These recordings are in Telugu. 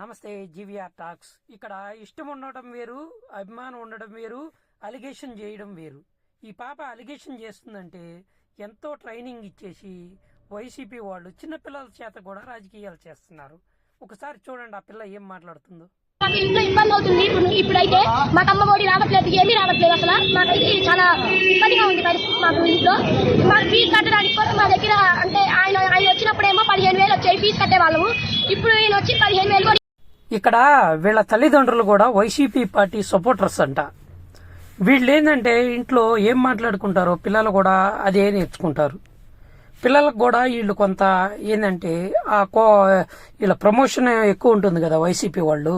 నమస్తే జీవీఆర్ టాక్స్. ఇక్కడ ఇష్టం ఉండటం వేరు అభిమానం ఉండడం వేరు అలిగేషన్ చేయడం వేరు. ఈ పాప అలిగేషన్ చేస్తుందంటే ఎంతో ట్రైనింగ్ ఇచ్చేసి వైసీపీ వాళ్ళు చిన్నపిల్లల చేత కూడా రాజకీయాలు చేస్తున్నారు. ఒకసారి చూడండి ఆ పిల్ల ఏం మాట్లాడుతుందో. మాకు ఇంట్లో ఇబ్బంది అవుతుంది. ఇప్పుడు ఇప్పుడైతే మాకు అమ్మ ఒడి రావట్లేదు ఏమీ రావట్లేదు అసలు. మాకైతే చాలా ఇబ్బందిగా ఉంది పరిస్థితి మాకు ఇంట్లో. మాకు ఫీజు కట్టడానికి కోసం మా దగ్గర అంటే ఆయన ఆయన వచ్చినప్పుడేమో పదిహేను వేలు వచ్చాయి ఫీజు కట్టేవాళ్ళము. ఇప్పుడు ఈయన వచ్చి పదిహేను వేలు ఇక్కడ వీళ్ళ తల్లిదండ్రులు కూడా వైసీపీ పార్టీ సపోర్టర్స్ అంట. వీళ్ళు ఏంటంటే ఇంట్లో ఏం మాట్లాడుకుంటారో పిల్లలు కూడా అదే నేర్చుకుంటారు. పిల్లలకు కూడా వీళ్ళు కొంత ఏంటంటే ఆ కో వీళ్ళ ప్రమోషన్ ఎక్కువ ఉంటుంది కదా వైసీపీ వాళ్ళు.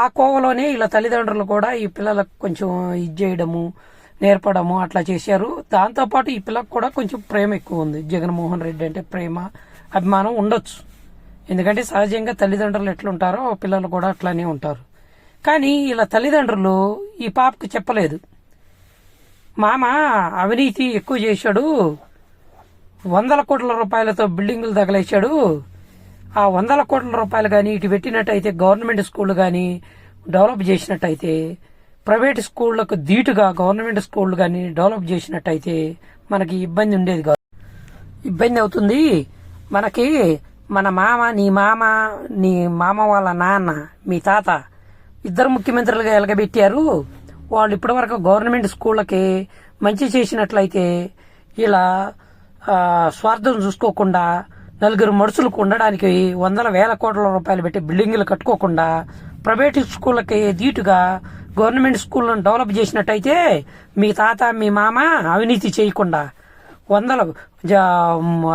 ఆ కోవలోనే వీళ్ళ తల్లిదండ్రులు కూడా ఈ పిల్లలకు కొంచెం ఇది చేయడము నేర్పడము అట్లా చేశారు. దాంతోపాటు ఈ పిల్లకు కూడా కొంచెం ప్రేమ ఎక్కువ ఉంది. జగన్మోహన్ రెడ్డి అంటే ప్రేమ అభిమానం ఉండొచ్చు. ఎందుకంటే సహజంగా తల్లిదండ్రులు ఎట్లుంటారో పిల్లలు కూడా అట్లానే ఉంటారు. కానీ ఇలా తల్లిదండ్రులు ఈ పాపకు చెప్పలేదు. మామ అవినీతి ఎక్కువ చేశాడు. వందల కోట్ల రూపాయలతో బిల్డింగులు తగలేశాడు. ఆ వందల కోట్ల రూపాయలు కానీ ఇటు పెట్టినట్టయితే గవర్నమెంట్ స్కూళ్ళు కానీ డెవలప్ చేసినట్టయితే ప్రైవేట్ స్కూళ్ళకు ధీటుగా గవర్నమెంట్ స్కూళ్ళు కానీ డెవలప్ చేసినట్టయితే మనకి ఇబ్బంది ఉండేది కాదు. ఇబ్బంది అవుతుంది. మనకి మన మామ నీ మామ నీ మామ వాళ్ళ నాన్న మీ తాత ఇద్దరు ముఖ్యమంత్రులుగా ఎలగబెట్టారు. వాళ్ళు ఇప్పటివరకు గవర్నమెంట్ స్కూళ్ళకి మంచి చేసినట్లయితే ఇలా స్వార్థం చూసుకోకుండా నలుగురు మనుషులకు ఉండడానికి వందల వేల కోట్ల రూపాయలు పెట్టి బిల్డింగులు కట్టుకోకుండా ప్రైవేట్ స్కూళ్ళకి ధీటుగా గవర్నమెంట్ స్కూళ్ళను డెవలప్ చేసినట్టయితే మీ తాత మీ మామ అవినీతి చేయకుండా వందలు జ-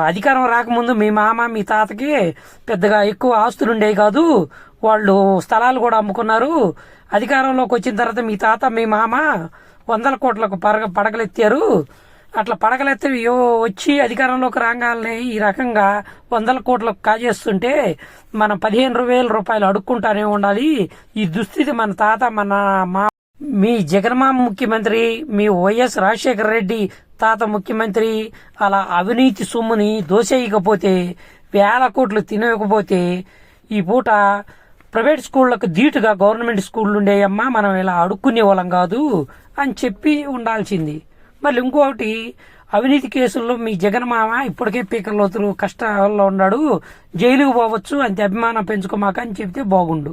అధికారం రాకముందు మీ మామ మీ తాతకి పెద్దగా ఎక్కువ ఆస్తులు ఉండేవి కాదు. వాళ్ళు స్థలాలు కూడా అమ్ముకున్నారు. అధికారంలోకి వచ్చిన తర్వాత మీ తాత మీ మామ వందల కోట్లకు పరగ పడగలెత్తారు అట్లా పడగలెత్తి వచ్చి అధికారంలోకి రాగాలని ఈ రకంగా వందల కోట్లకు కాజేస్తుంటే మనం పదిహేను వేల రూపాయలు అడుక్కుంటానే ఉండాలి. ఈ దుస్థితి మన తాత మన మా మీ జగన్మామ ముఖ్యమంత్రి మీ వైఎస్ రాజశేఖర రెడ్డి తాత ముఖ్యమంత్రి అలా అవినీతి సొమ్ముని దోసేయకపోతే వేల కోట్లు తినకపోతే ఈ పూట ప్రైవేట్ స్కూళ్ళకు ధీటుగా గవర్నమెంట్ స్కూళ్ళు ఉండేయమ్మా మనం ఇలా అడుక్కునే వాళ్ళం కాదు అని చెప్పి ఉండాల్సింది. మళ్ళీ ఇంకొకటి అవినీతి కేసుల్లో మీ జగన్ మామ ఇప్పటికే పీకర్లోతులు కష్టాల్లో ఉన్నాడు జైలుకు పోవచ్చు అంతే అభిమానం పెంచుకోమాక అని చెప్తే బాగుండు.